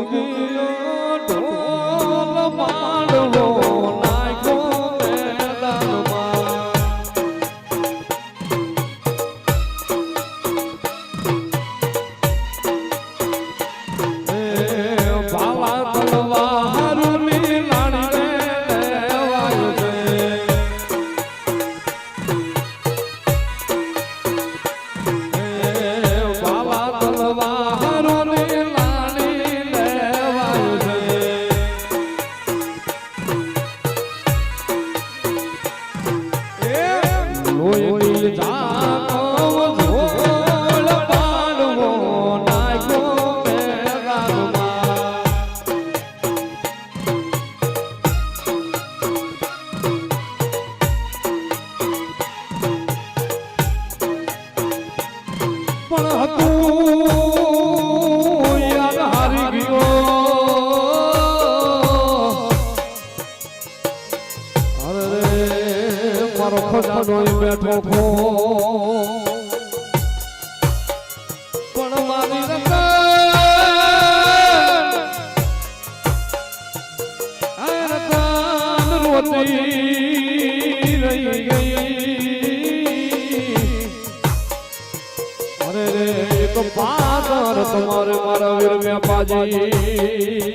Oh, પણ હતું યાદ હારી ગયો. અરે મારો ખજાનો બેઠો રહી ગઈ. પાદર તમારે મારા વીર મેં પાજી.